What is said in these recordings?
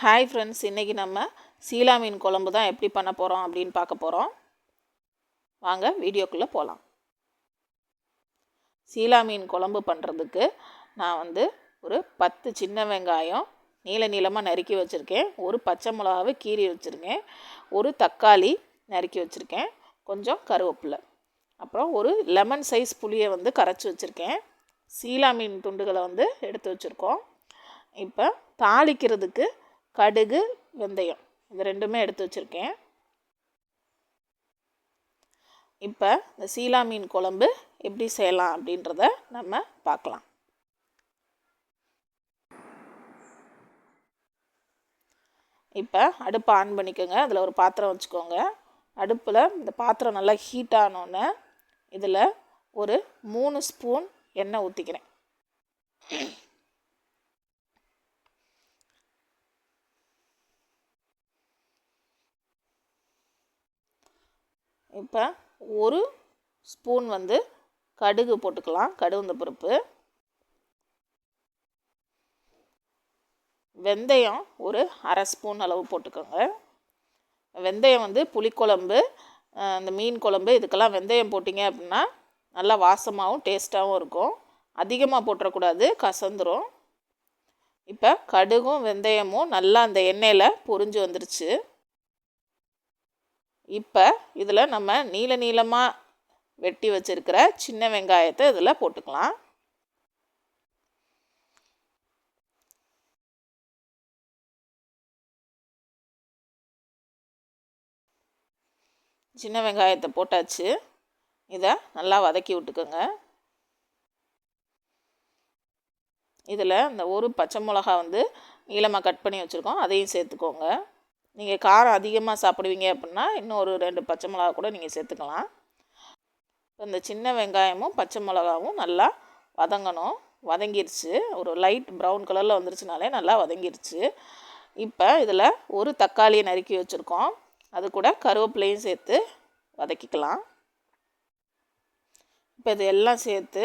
Hi friends இன்றைக்கி நம்ம சீலா மீன் குழம்பு தான் எப்படி பண்ண போகிறோம் அப்படின்னு பார்க்க போகிறோம் வாங்க வீடியோக்குள்ளே போகலாம் சீலா மீன் குழம்பு பண்ணுறதுக்கு நான் வந்து ஒரு பத்து சின்ன வெங்காயம் நீள நீளமாக நறுக்கி வச்சுருக்கேன். ஒரு பச்சை மிளகாவை கீறி வச்சுருக்கேன். ஒரு தக்காளி நறுக்கி வச்சுருக்கேன். கொஞ்சம் கருவேப்பிலை. அப்புறம் ஒரு லெமன் சைஸ் புளியை வந்து கரைச்சி வச்சுருக்கேன். சீலா மீன் துண்டுகளை வந்து எடுத்து வச்சுருக்கோம். இப்போ தாளிக்கிறதுக்கு கடுகு வெந்தயம். இது ரெண்டுமே எடுத்து வச்சுருக்கேன். இப்போ இந்த சீலா மீன் குழம்பு எப்படி செய்யலாம் அப்படின்றத நம்ம பார்க்கலாம். இப்போ அடுப்பை ஆன் பண்ணிக்கோங்க. அதில் ஒரு பாத்திரம் வச்சுக்கோங்க. அடுப்பில் இந்த பாத்திரம் நல்லா ஹீட் ஆனோடனே இதில் ஒரு மூணு ஸ்பூன் எண்ணெய் ஊற்றிக்கிறேன் இப்போ ஒரு ஸ்பூன் வந்து கடுகு போட்டுக்கலாம் கடுகுந்த பருப்பு. வெந்தயம் ஒரு அரை ஸ்பூன் அளவு போட்டுக்கோங்க. வெந்தயம் வந்து புளிக்குழம்பு இந்த மீன் குழம்பு இதுக்கெல்லாம் வெந்தயம் போட்டிங்க அப்படின்னா நல்லா வாசமாகவும் டேஸ்ட்டாகவும் இருக்கும். அதிகமாக போட்டுறக்கூடாது கசந்துரும். இப்போ கடுகும் வெந்தயமும் நல்லா அந்த எண்ணெயில் பொரிஞ்சு வந்துருச்சு. இப்போ இதில் நம்ம நீல நீளமாக வெட்டி வச்சுருக்கிற சின்ன வெங்காயத்தை இதில் போட்டுக்கலாம். சின்ன வெங்காயத்தை போட்டாச்சு. இதை நல்லா வதக்கி விட்டுக்கோங்க. இதில் இந்த ஒரு பச்சை மிளகா வந்து நீளமாக கட் பண்ணி வச்சுருக்கோம். அதையும் சேர்த்துக்கோங்க. நீங்கள் காரம் அதிகமாக சாப்பிடுவீங்க அப்படின்னா இன்னும் ஒரு ரெண்டு பச்சை மிளகா கூட நீங்கள் சேர்த்துக்கலாம். இந்த சின்ன வெங்காயமும் பச்சை மிளகாவும் நல்லா வதங்கணும். வதங்கிருச்சு. ஒரு லைட் ப்ரௌன் கலரில் வந்துருச்சுனாலே நல்லா வதங்கிருச்சு. இப்போ இதில் ஒரு தக்காளியை நறுக்கி வச்சுருக்கோம். அது கூட கருவேப்பிலையும் சேர்த்து வதக்கிக்கலாம். இப்போ இது எல்லாம் சேர்த்து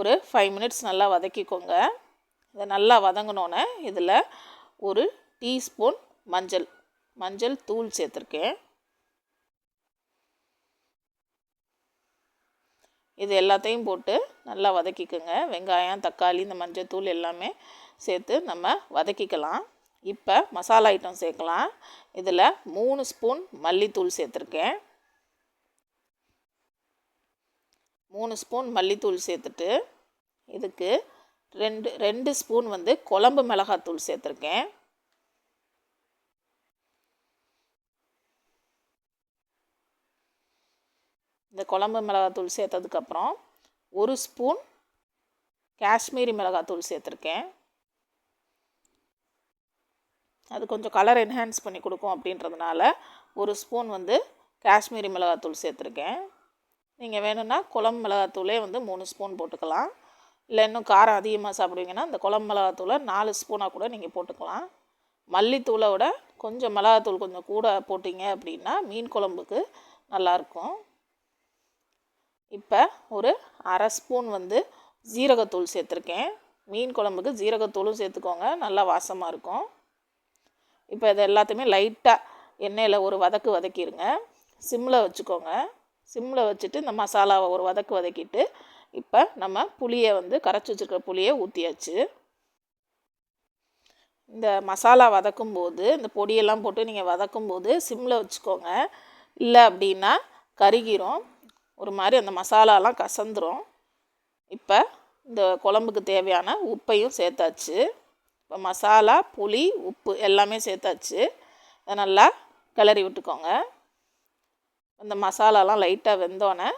ஒரு ஃபைவ் மினிட்ஸ் நல்லா வதக்கிக்கோங்க. இதை நல்லா வதங்கினோன்னே இதில் ஒரு டீஸ்பூன் மஞ்சள் மஞ்சள் தூள் சேர்த்துருக்கேன். இது எல்லாத்தையும் போட்டு நல்லா வதக்கிக்கோங்க. வெங்காயம் தக்காளி இந்த மஞ்சள் தூள் எல்லாமே சேர்த்து நம்ம வதக்கிக்கலாம். இப்போ மசாலா ஐட்டம் சேர்க்கலாம். இதில் மூணு ஸ்பூன் மல்லித்தூள் சேர்த்துருக்கேன். மூணு ஸ்பூன் மல்லித்தூள் சேர்த்துட்டு இதுக்கு ரெண்டு ரெண்டு ஸ்பூன் வந்து குழம்பு மிளகாத்தூள் சேர்த்துருக்கேன். இந்த குழம்பு மிளகாத்தூள் சேர்த்ததுக்கப்புறம் ஒரு ஸ்பூன் காஷ்மீரி மிளகாத்தூள் சேர்த்துருக்கேன். அது கொஞ்சம் கலர் என்ஹான்ஸ் பண்ணி கொடுக்கும் அப்படின்றதுனால ஒரு ஸ்பூன் வந்து காஷ்மீரி மிளகாத்தூள் சேர்த்துருக்கேன். நீங்கள் வேணும்னா குழம்பு மிளகாத்தூளே வந்து மூணு ஸ்பூன் போட்டுக்கலாம். இல்லை இன்னும் காரம் அதிகமாக சாப்பிடுவீங்கன்னா இந்த குழம்பு மிளகாத்தூளை நாலு ஸ்பூனாக கூட நீங்கள் போட்டுக்கலாம். மல்லித்தூளை விட கொஞ்சம் மிளகாத்தூள் கொஞ்சம் கூட போட்டிங்க அப்படின்னா மீன் குழம்புக்கு நல்லாயிருக்கும் இப்போ ஒரு அரை ஸ்பூன் வந்து ஜீரகத்தூள் சேர்த்துருக்கேன். மீன் குழம்புக்கு ஜீரகத்தூளும் சேர்த்துக்கோங்க நல்லா வாசமாக இருக்கும். இப்போ இது எல்லாத்தையுமே லைட்டாக எண்ணெயில் ஒரு வதக்கு வதக்கிடுங்க சிம்மில் வச்சுக்கோங்க. சிம்மில் வச்சுட்டு இந்த மசாலாவை ஒரு வதக்கு வதக்கிட்டு இப்போ நம்ம புளியை வந்து கரைச்சி வச்சுருக்க புளியை ஊற்றியாச்சு இந்த மசாலா வதக்கும் போது இந்த பொடியெல்லாம் போட்டு நீங்கள் வதக்கும் போது சிம்மில் வச்சுக்கோங்க. இல்லை அப்படின்னா கருகிரும். ஒரு மாதிரி அந்த மசாலாலாம் கசந்துரும். இப்போ இந்த குழம்புக்கு தேவையான உப்பையும் சேர்த்தாச்சு. இப்போ மசாலா புளி உப்பு எல்லாமே சேர்த்தாச்சு. அதை நல்லா கிளறி விட்டுக்கோங்க. இந்த மசாலாலாம் லைட்டாக வெந்தோடனே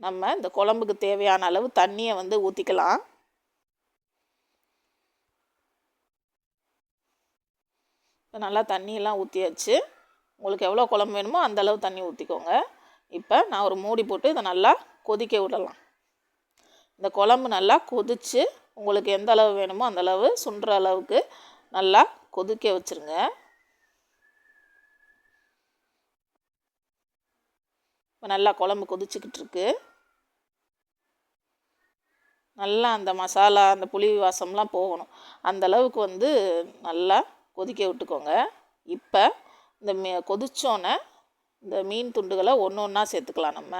நம்ம இந்த குழம்புக்கு தேவையான அளவு தண்ணியை வந்து ஊற்றிக்கலாம் இப்போ நல்லா தண்ணியெல்லாம் ஊற்றியாச்சு உங்களுக்கு எவ்வளோ குழம்பு வேணுமோ அந்தளவு தண்ணி ஊற்றிக்கோங்க இப்போ நான் ஒரு மூடி போட்டு இதை நல்லா கொதிக்க விடலாம். இந்த குழம்பு நல்லா கொதித்து உங்களுக்கு எந்த அளவு வேணுமோ அந்த அளவு சுண்டுற அளவுக்கு நல்லா கொதிக்க வச்சுருங்க. இப்போ நல்லா குழம்பு கொதிச்சுக்கிட்டு இருக்கு. நல்லா அந்த மசாலா அந்த புளி வாசம்லாம் போகணும். அந்த அளவுக்கு வந்து நல்லா கொதிக்க விட்டுக்கோங்க. இப்போ இந்த கொதிச்சோன்னே இந்த மீன் துண்டுகளை ஒன்று ஒன்றா சேர்த்துக்கலாம் நம்ம.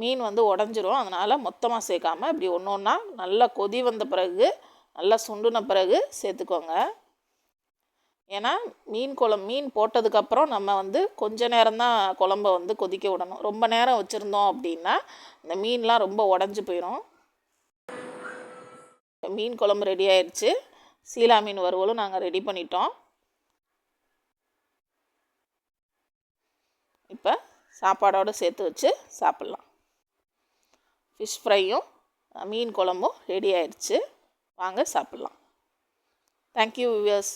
மீன் வந்து உடஞ்சிரும். அதனால் மொத்தமாக சேர்க்காம இப்படி ஒன்று ஒன்றா நல்லா கொதி வந்த பிறகு நல்லா சுண்டுன பிறகு சேர்த்துக்கோங்க. ஏன்னா மீன் குழம்பு மீன் போட்டதுக்கப்புறம் நம்ம வந்து கொஞ்ச நேரம்தான் குழம்ப வந்து கொதிக்க விடணும். ரொம்ப நேரம் வச்சுருந்தோம் அப்படின்னா இந்த மீன்லாம் ரொம்ப உடஞ்சி போயிடும் மீன் குழம்பு ரெடி ஆயிடுச்சு சீலா மீன் வறுவலும் நாங்கள் ரெடி பண்ணிட்டோம். இப்போ சாப்பாடோடு சேர்த்து வச்சு சாப்பிட்லாம். ஃபிஷ் ஃப்ரையும் மீன் குழம்பும் ரெடி ஆயிடுச்சு. வாங்க சாப்பிட்லாம். Thank you viewers